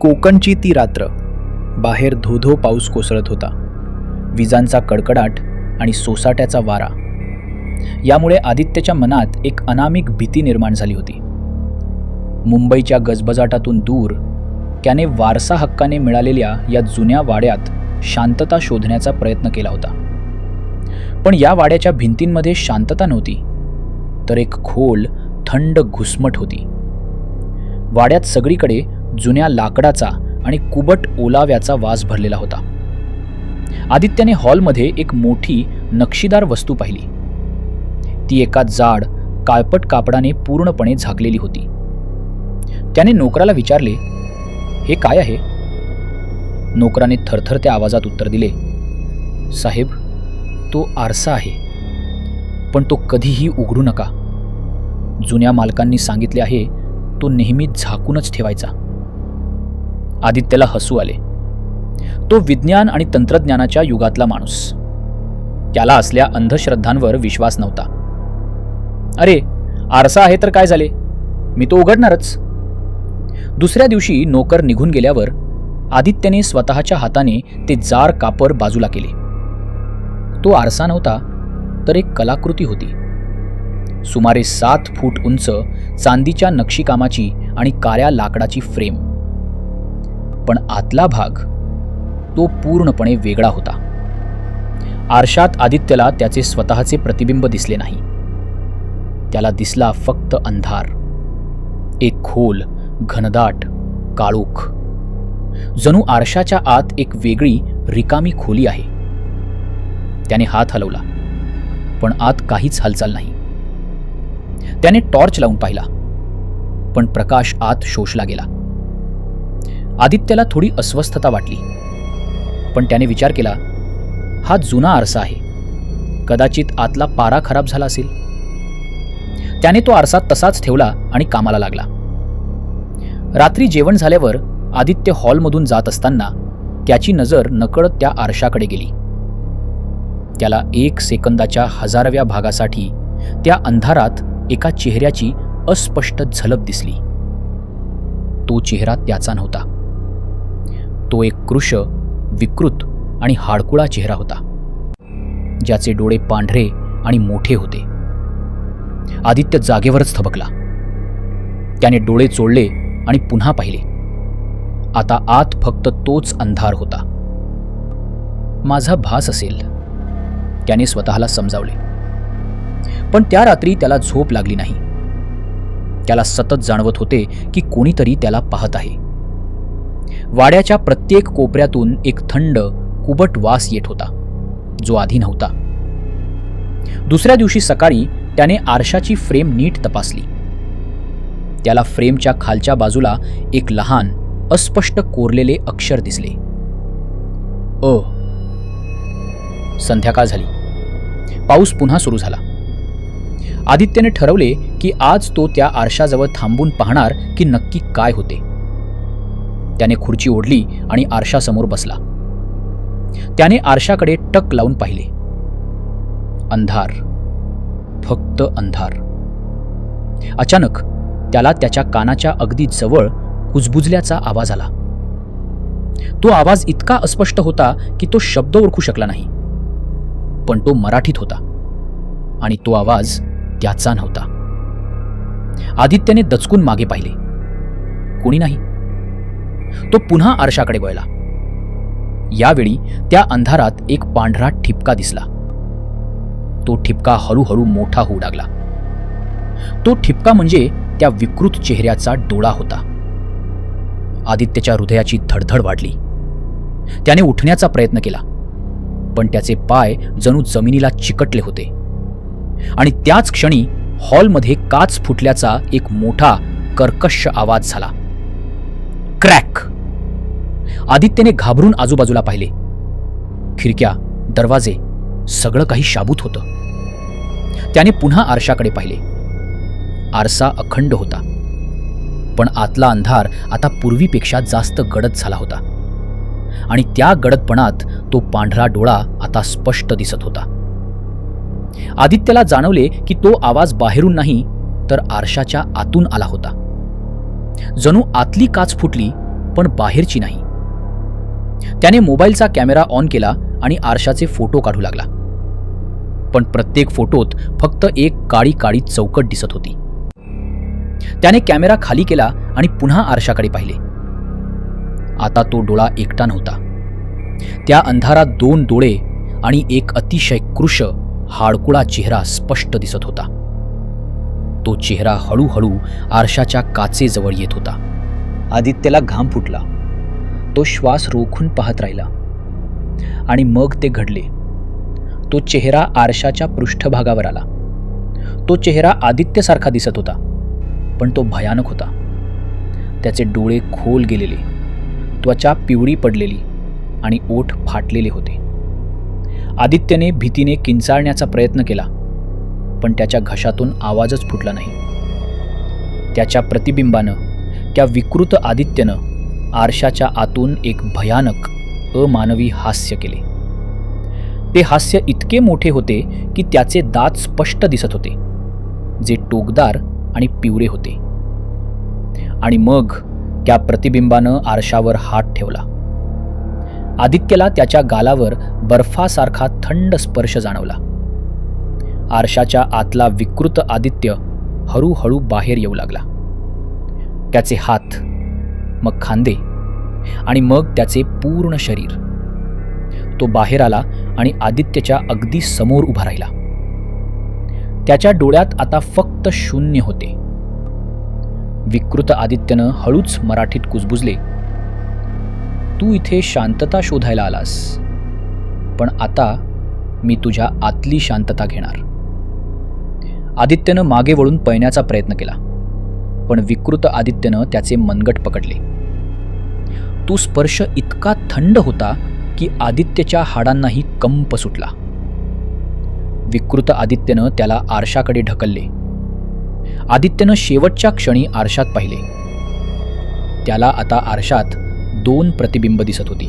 कोकणची ती रात्र. बाहेर धोधो पाऊस कोसळत होता. विजांचा कडकडाट आणि सोसाट्याचा वारा. यामुळे आदित्यच्या मनात एक अनामिक भीती निर्माण झाली होती. मुंबईच्या गजबजाटातून दूर त्याने वारसा हक्काने मिळालेल्या या जुन्या वाड्यात शांतता शोधण्याचा प्रयत्न केला होता. पण या वाड्याच्या भिंतींमध्ये शांतता नव्हती तर एक खोल थंड घुसमट होती. वाड्यात सगळीकडे जुन्या लाकडाचा आणि कुबट ओलाव्याचा वास भरलेला होता. आदित्याने हॉलमध्ये एक मोठी नक्षीदार वस्तू पाहिली. ती एका जाड काळपट कापडाने पूर्णपणे झाकलेली होती. त्याने नोकराला विचारले हे काय आहे? नोकराने थरथरत्या आवाजात उत्तर दिले साहेब तो आरसा आहे पण तो कधीही उघडू नका. जुन्या मालकांनी सांगितले आहे तो नेहमी झाकूनच ठेवायचा. आदित्यला हसू आले. तो विज्ञान आणि तंत्रज्ञानाच्या युगातला माणूस. त्याला असल्या अंधश्रद्धांवर विश्वास नव्हता. अरे आरसा आहे तर काय झाले? मी तो उघडणारच. दुसऱ्या दिवशी नोकर निघून गेल्यावर आदित्यने स्वतःच्या हाताने ते जार कापर बाजूला केले. तो आरसा नव्हता तर एक कलाकृती होती. सुमारे सात फूट उंच चांदीच्या नक्षीकामाची आणि काळ्या लाकडाची फ्रेम. पण आतला भाग तो पूर्णपणे वेगळा होता. आरशात आदित्यला त्याचे स्वतःचे प्रतिबिंब दिसले नाही. त्याला दिसला फक्त अंधार एक खोल घनदाट काळोख. जणू आरशाच्या आत एक वेगळी रिकामी खोली आहे. त्याने हात हलवला पण आत काहीच हालचाल नाही. त्याने टॉर्च लावून पाहिला पण प्रकाश आत शोषला गेला. आदित्यला थोडी अस्वस्थता वाटली. पण त्याने विचार केला हा जुना आरसा आहे. कदाचित आतला पारा खराब झाला असेल. त्याने तो आरसा तसाच ठेवला आणि कामाला लागला. रात्री जेवण झाल्यावर आदित्य हॉलमधून जात असताना त्याची नजर नकळत त्या आरशाकडे गेली. त्याला एक सेकंदाच्या हजारव्या भागासाठी त्या अंधारात एका चेहऱ्याची अस्पष्ट झलक दिसली. तो चेहरा त्याचा नव्हता. तो एक कृश विकृत आणि हाडकुळा चेहरा होता. ज्याचे डोळे पांढरे आणि मोठे होते. आदित्य जागेवरच थबकला. त्याने डोळे चोळले आणि पुन्हा पाहिले. आता आत फक्त तोच अंधार होता. माझा भास असेल. त्याने स्वतःला समजावले. पण त्या रात्री त्याला झोप लागली नाही. त्याला सतत जाणवत होते की कोणीतरी त्याला पाहत आहे. वाड्याच्या प्रत्येक कोपऱ्यातून एक थंड कुबट वास येत होता. जो आधी नव्हता. दुसऱ्या दिवशी सकाळी त्याने आरशाची फ्रेम नीट तपासली. त्याला फ्रेमच्या खालच्या बाजूला एक लहान अस्पष्ट कोरलेले अक्षर दिसले. अ. संध्याकाळ झाली. पाऊस पुन्हा सुरू झाला. आदित्यने ठरवले की आज तो त्या आरशाजवळ थांबून पाहणार की नक्की काय होते. त्याने खुर्ची ओढली आणि आरशासमोर बसला. त्याने आरशाकडे टक लावून पाहिले. अंधार. फक्त अंधार. अचानक त्याला त्याच्या कानाच्या अगदी जवळ कुजबुजल्याचा आवाज आला. तो आवाज इतका अस्पष्ट होता की तो शब्द ओळखू शकला नाही. पण तो मराठीत होता. आणि तो आवाज त्याचा नव्हता. आदित्याने दचकून मागे पाहिले. कोणी नाही. तो पुन्हा आरशाकडे वळला. यावेळी त्या अंधारात एक पांढरा ठिपका दिसला. तो ठिपका हळूहळू मोठा होऊ लागला. तो ठिपका म्हणजे त्या विकृत चेहऱ्याचा डोळा होता. आदित्यच्या हृदयाची धडधड वाढली. त्याने उठण्याचा प्रयत्न केला पण त्याचे पाय जणू जमिनीला चिकटले होते. आणि त्याच क्षणी हॉलमध्ये काच फुटल्याचा एक मोठा कर्कश आवाज झाला. क्रॅक. आदित्यने घाबरून आजूबाजूला पाहिले. खिडक्या दरवाजे सगळं काही शाबूत होतं. त्याने पुन्हा आरशाकडे पाहिले. आरसा अखंड होता. पण आतला अंधार आता पूर्वीपेक्षा जास्त गडद झाला होता. आणि त्या गडदपणात तो पांढरा डोळा आता स्पष्ट दिसत होता. आदित्यला जाणवले की तो आवाज बाहेरून नाही तर आरशाच्या आतून आला होता. जणू आतली काच फुटली पण बाहेरची नाही. त्याने मोबाईलचा कॅमेरा ऑन केला आणि आरशाचे फोटो काढू लागला. पण प्रत्येक फोटोत फक्त एक काळी काळी चौकट दिसत होती. त्याने कॅमेरा खाली केला आणि पुन्हा आरशाकडे पाहिले. आता तो डोळा एकटा नव्हता. त्या अंधारात दोन डोळे आणि एक अतिशय कृश हाडकुळा चेहरा स्पष्ट दिसत होता. तो चेहरा हळूहळू आरशाच्या काचेजवळ येत होता. आदित्यला घाम फुटला. तो श्वास रोखून पाहत राहिला. आणि मग ते घडले. तो चेहरा आरशाच्या पृष्ठभागावर आला. तो चेहरा आदित्यसारखा दिसत होता. पण तो भयानक होता. त्याचे डोळे खोल गेलेले त्वचा पिवळी पडलेली आणि ओठ फाटलेले होते. आदित्यने भीतीने किंचाळण्याचा प्रयत्न केला. पण त्याच्या घशातून आवाजच फुटला नाही. त्याच्या प्रतिबिंबानं त्या विकृत आदित्यनं आरशाच्या आतून एक भयानक अमानवी हास्य केले. ते हास्य इतके मोठे होते की त्याचे दात स्पष्ट दिसत होते जे टोकदार आणि पिवळे होते. आणि मग त्या प्रतिबिंबानं आरशावर हात ठेवला. आदित्यला त्याच्या गालावर बर्फासारखा थंड स्पर्श जाणवला. आरशाच्या आतला विकृत आदित्य हळूहळू बाहेर येऊ लागला. त्याचे हात मग खांदे आणि मग त्याचे पूर्ण शरीर. तो बाहेर आला आणि आदित्यच्या अगदी समोर उभा राहिला. त्याच्या डोळ्यात आता फक्त शून्य होते. विकृत आदित्यनं हळूच मराठीत कुजबुजले तू इथे शांतता शोधायला आलास पण आता मी तुझ्या आतली शांतता घेणार. आदित्यनं मागे वळून पळण्याचा प्रयत्न केला. पण विकृत आदित्यनं त्याचे मनगट पकडले. तो स्पर्श इतका थंड होता की आदित्यच्या हाडांनाही कंप सुटला. विकृत आदित्यनं त्याला आरशाकडे ढकलले. आदित्यनं शेवटच्या क्षणी आरशात पाहिले. त्याला आता आरशात दोन प्रतिबिंब दिसत होती.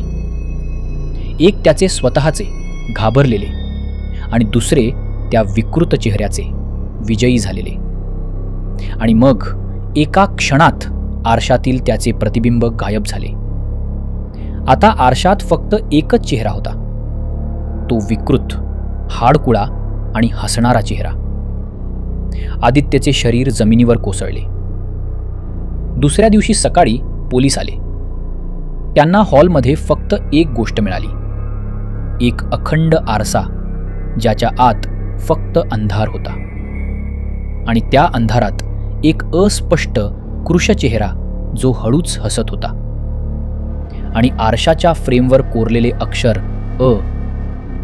एक त्याचे स्वतःचे घाबरलेले आणि दुसरे त्या विकृत चेहऱ्याचे. विजयी झालेले. आणि मग एका क्षणात आरशातील त्याचे प्रतिबिंब गायब झाले. आता आरशात फक्त एकच चेहरा होता. तो विकृत हाडकुळा आणि हसणारा चेहरा. आदित्यचे शरीर जमिनीवर कोसळले. दुसऱ्या दिवशी सकाळी पोलीस आले. त्यांना हॉलमध्ये फक्त एक गोष्ट मिळाली. एक अखंड आरसा ज्याच्या आत फक्त अंधार होता. आणि त्या अंधारात एक अस्पष्ट कृश चेहरा जो हळूच हसत होता. आणि आरशाच्या फ्रेमवर कोरलेले अक्षर अ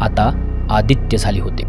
आता आदित्य झाले होते.